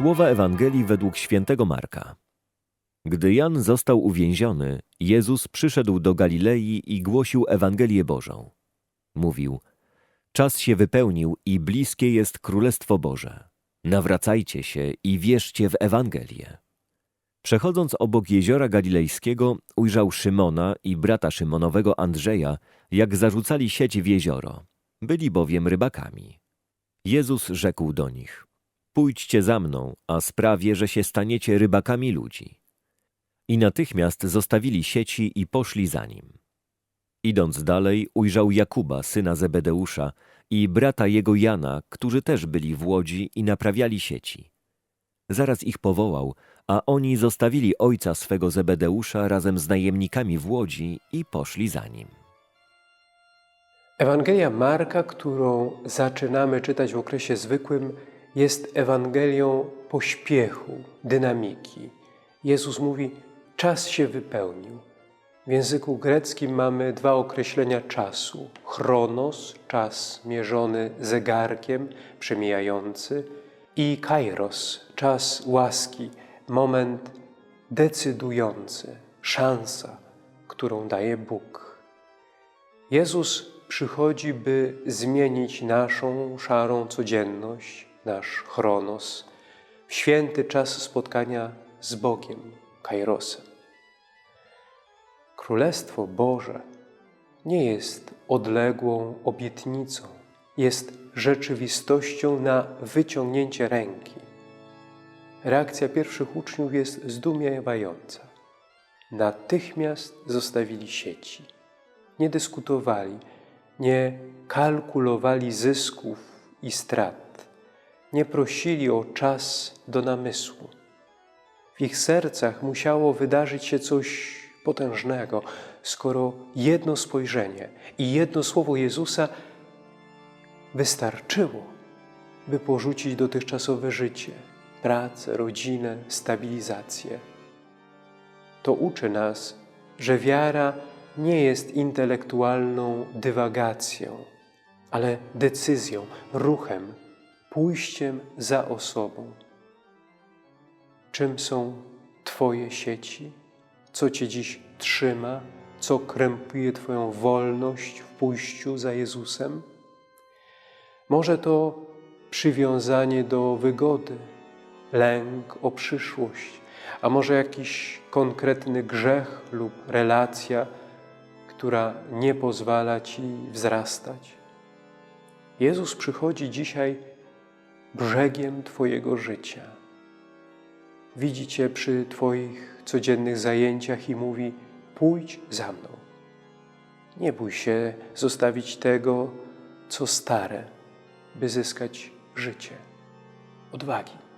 Słowa Ewangelii według świętego Marka. Gdy Jan został uwięziony, Jezus przyszedł do Galilei i głosił Ewangelię Bożą. Mówił: Czas się wypełnił i bliskie jest Królestwo Boże. Nawracajcie się i wierzcie w Ewangelię. Przechodząc obok jeziora galilejskiego, ujrzał Szymona i brata Szymonowego Andrzeja, jak zarzucali sieć w jezioro. Byli bowiem rybakami. Jezus rzekł do nich: Pójdźcie za mną, a sprawię, że się staniecie rybakami ludzi. I natychmiast zostawili sieci i poszli za nim. Idąc dalej, ujrzał Jakuba, syna Zebedeusza, i brata jego Jana, którzy też byli w łodzi i naprawiali sieci. Zaraz ich powołał, a oni zostawili ojca swego Zebedeusza razem z najemnikami w łodzi i poszli za nim. Ewangelia Marka, którą zaczynamy czytać w okresie zwykłym, jest Ewangelią pośpiechu, dynamiki. Jezus mówi: Czas się wypełnił. W języku greckim mamy dwa określenia czasu: chronos, czas mierzony zegarkiem, przemijający, i kairos, czas łaski, moment decydujący, szansa, którą daje Bóg. Jezus przychodzi, by zmienić naszą szarą codzienność, nasz chronos, święty czas spotkania z Bogiem, kairosem. Królestwo Boże nie jest odległą obietnicą, jest rzeczywistością na wyciągnięcie ręki. Reakcja pierwszych uczniów jest zdumiewająca. Natychmiast zostawili sieci. Nie dyskutowali, nie kalkulowali zysków i strat, nie prosili o czas do namysłu. W ich sercach musiało wydarzyć się coś potężnego, skoro jedno spojrzenie i jedno słowo Jezusa wystarczyło, by porzucić dotychczasowe życie, pracę, rodzinę, stabilizację. To uczy nas, że wiara nie jest intelektualną dywagacją, ale decyzją, ruchem, pójściem za osobą. Czym są Twoje sieci? Co Cię dziś trzyma? Co krępuje Twoją wolność w pójściu za Jezusem? Może to przywiązanie do wygody, lęk o przyszłość, a może jakiś konkretny grzech lub relacja, która nie pozwala Ci wzrastać. Jezus przychodzi dzisiaj brzegiem Twojego życia. Widzi Cię przy Twoich codziennych zajęciach i mówi: Pójdź za mną. Nie bój się zostawić tego, co stare, by zyskać życie. Odwagi.